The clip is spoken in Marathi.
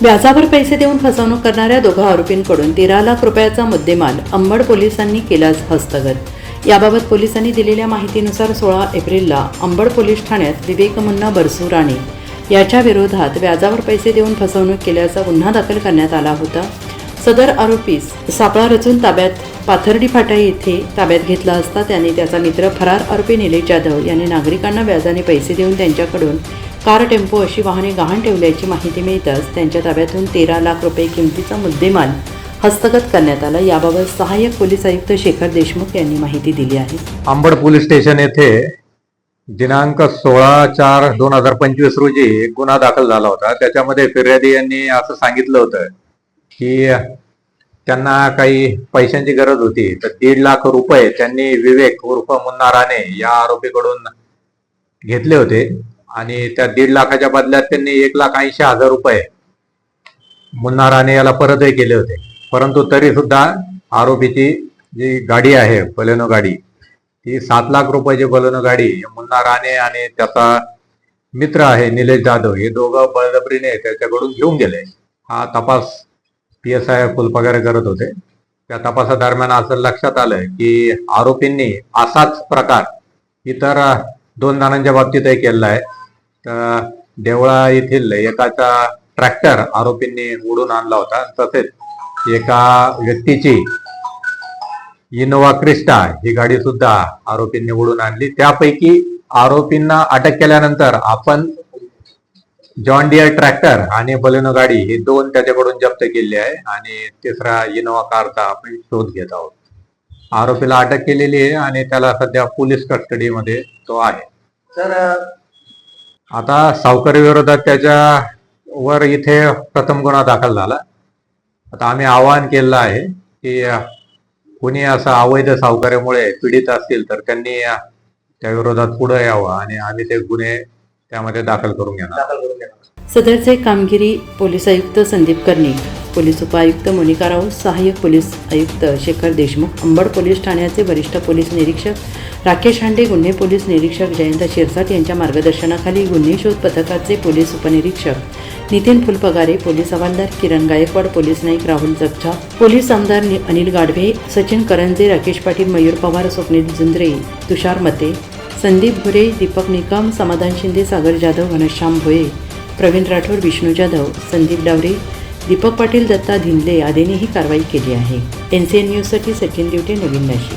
व्याजावर पैसे देऊन फसवणूक करणाऱ्या दोघा आरोपींकडून तेरा लाख रुपयाचा मुद्देमाल अंबड पोलिसांनी केला हस्तगत. याबाबत पोलिसांनी दिलेल्या माहितीनुसार सोळा एप्रिलला अंबड पोलीस ठाण्यात विवेक मुन्ना बरसू राणे याच्या विरोधात व्याजावर पैसे देऊन फसवणूक केल्याचा गुन्हा दाखल करण्यात आला होता. सदर आरोपीस सापळा रचून ताब्यात पाथर्डी फाटा येथे ताब्यात घेतला असता त्याने त्याचा मित्र फरार आरोपी निलेश जाधव यांनी नागरिकांना व्याजाने पैसे देऊन त्यांच्याकडून कार टेम्पो अशी वाहने गहाण ठेवल्याची माहिती मिळताच त्यांच्या ताब्यातून तेरा लाख रुपये किमतीचा मुद्देमाल हस्तगत करण्यात आला. याबाबत सहाय्यक पोलीस आयुक्त शेखर देशमुख यांनी माहिती दिली आहे. आंबड पोलीस स्टेशन येथे दिनांक सोळा चार दोन हजार पंचवीस रोजी एक गुन्हा दाखल झाला होता. त्याच्यामध्ये फिर्यादी यांनी असं सांगितलं होतं की त्यांना काही पैशांची गरज होती. तर दीड लाख रुपये त्यांनी विवेक उर्फ मुन्ना राणे या आरोपीकडून घेतले होते. आणि त्या दीड लाखाच्या बदल्यात त्यांनी एक लाख ऐंशी हजार रुपये मुन्ना राणे याला परतही केले होते. परंतु तरी सुद्धा आरोपीची जी गाडी आहे बलेनो गाडी ती सात लाख रुपयाची बलेनो गाडी मुन्ना राणे आणि त्याचा मित्र आहे निलेश जाधव हे दोघं बळजबरीने त्याच्याकडून घेऊन गेले. हा तपास पी एस आय फुलपगारे करत होते. त्या तपासादरम्यान असं लक्षात आलं की आरोपींनी असाच प्रकार इतर दोन जणांच्या बाबतीतही केलेला आहे. देवळा येथील एकाचा ट्रॅक्टर आरोपींनी उडून आणला होता. तसेच एका व्यक्तीची इनोवा क्रिस्टा ही गाडी सुद्धा आरोपींनी उडून आणली. त्यापैकी आरोपींना अटक केल्यानंतर आपण जॉन डियर ट्रॅक्टर आणि बलेनो गाडी ही दोन त्याच्याकडून जप्त केली आहे आणि तिसरा इनोवा कारचा आपण शोध घेत आहोत. आरोपीला अटक केलेली आहे आणि त्याला सध्या पोलीस कस्टडीमध्ये तो आहे. तर आता सावकारी विरोधात त्याच्या वर इथे प्रथम गुन्हा दाखल झाला. आता आम्ही आवाहन केलेलं आहे की कुणी कोणी असं अवैध सावकार्यामुळे पीडित असतील तर त्यांनी त्या विरोधात पुढे यावं आणि आम्ही ते गुन्हे त्यामध्ये दाखल करून घेणार. दाखल करून सदरचे कामगिरी पोलीस आयुक्त संदीप कर्णिक पोलीस उपायुक्त मोनिका राऊत सहाय्यक पोलीस आयुक्त शेखर देशमुख अंबड पोलीस ठाण्याचे वरिष्ठ पोलीस निरीक्षक राकेश हांडे गुन्हे पोलीस निरीक्षक जयंत शिरसाट यांच्या मार्गदर्शनाखाली गुन्हे शोध पथकाचे पोलीस उपनिरीक्षक नितीन फुलपगारे पोलीस हवालदार किरण गायकवाड पोलीस नाईक राहुल जगछा पोलीस आमदार अनिल गाढवे सचिन करंजे राकेश पाटील मयूर पवार स्वप्नील जुंद्रे तुषार मते संदीप भुरे दीपक निकम समाधान शिंदे सागर जाधव घनश्याम भोये प्रवीण राठोड विष्णू जाधव संदीप डावरे दीपक पाटील दत्ता धिंदले आदींनी ही कारवाई केली आहे. एन सी एन न्यूजसाठी सचिन दिवटे नवीन नाशिक.